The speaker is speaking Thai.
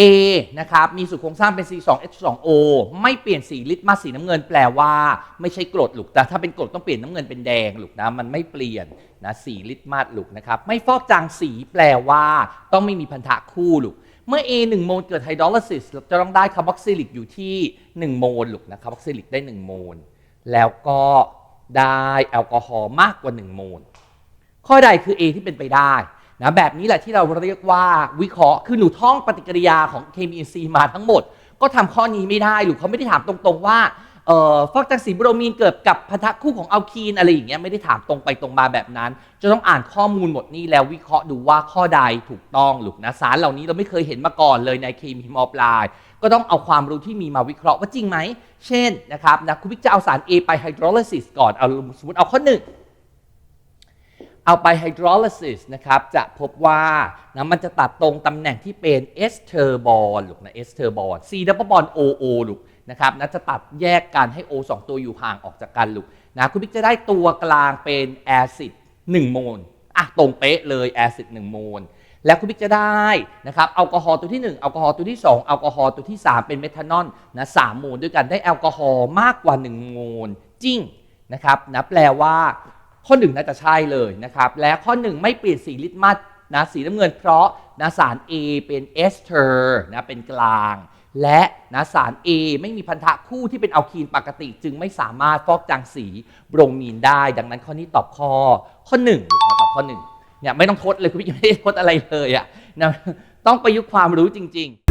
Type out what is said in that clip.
A นะครับมีสูตรโครงสร้างเป็น C2H2O ไม่เปลี่ยนสีลิตมัสสีน้ำเงิน แปลว่าไม่ใช่กรดหลูกแต่ถ้าเป็นกรดต้องเปลี่ยนน้ำเงินเป็นแดงหลูกนะมันไม่เปลี่ยนนะสีลิตมัสลูกนะครับไม่ฟอกจางสีแปลว่า ต้องไม่มีพันธะคู่หลูกเมื่อ A 1 โมลเกิดไฮดรอลซิสจะต้องได้คาร์บอกซิลิกอยู่ที่ 1 โมลหลูกนะคาร์บอกซิลิกได้ 1 โมล แล้วก็ได้แอลกอฮอล์มากกว่า 1 โมล ข้อใดคือ A ที่เป็นไปได้ นะแบบนี้แหละที่เราเรียกว่าวิเคราะห์คือหนูท่องปฏิกิริยาของเคมีอินทรีย์มาทั้งหมด ก็ทำข้อนี้ไม่ได้หรือเขาไม่ได้ถามตรงๆว่าเอ่อฟอกจังสีบรมีนเกิดกับพันธะคู่ของอัลคีนอะไรอย่างเงี้ยไม่ได้ถามตรงไปตรงมาแบบนั้น จะต้องอ่านข้อมูลหมดนี้แล้ววิเคราะห์ดูว่าข้อใดถูกต้องหรือนะสารเหล่านี้เราไม่เคยเห็นมาก่อนเลยในเคมีมอปลาย ก็ต้องเอาความรู้ที่มีมาวิเคราะห์ว่าจริงไหม เช่นนะครับนะคุณพิกจะเอาสาร A ไปไฮดรอลิซิสก่อนเอาสมมติเอาข้อหนึ่ง เอาไปไฮดรอลิซิสนะครับจะพบว่านะมันจะตัดตรงตำแหน่งที่เป็นเอสเทอร์บอลลูกนะเอสเทอร์บอลซีดับเบิลบอลโอโอลูกนะครับนะจะตัดแยกกันให้ O 2 ตัวอยู่ห่างออกจากกันลูกนะคุณพิกจะได้ตัวกลางเป็นแอซิด1โมลอะตรงเป๊ะเลยแอซิด1โมลแล้วคุณพิกจะได้นะครับแอลกอฮอล์ตัวที่1แอลกอฮอล์ตัวที่2แอลกอฮอล์ตัวที่ 3 เป็นเมทานอลนะสามโมลด้วยกันได้แอลกอฮอล์มากกว่า 1 โมลจริงนะครับนะแปลว่า ข้อ1น่าจะใช่เลยนะครับ และข้อ1ไม่เปลี่ยนสีลิตมัสนะสีน้ำเงินเพราะนะสาร A เป็นเอสเทอร์นะเป็นกลาง และนะสาร A ไม่มีพันธะคู่ที่เป็นอัลคีนปกติ จึงไม่สามารถฟอกจางสีโบรมีนได้ ดังนั้นข้อนี้ตอบข้อข้อ1นะตอบข้อ1เนี่ยไม่ต้องทดเลยคุณพี่ไม่ได้ทดอะไรเลยอะนะต้องประยุกต์ความรู้จริง ๆ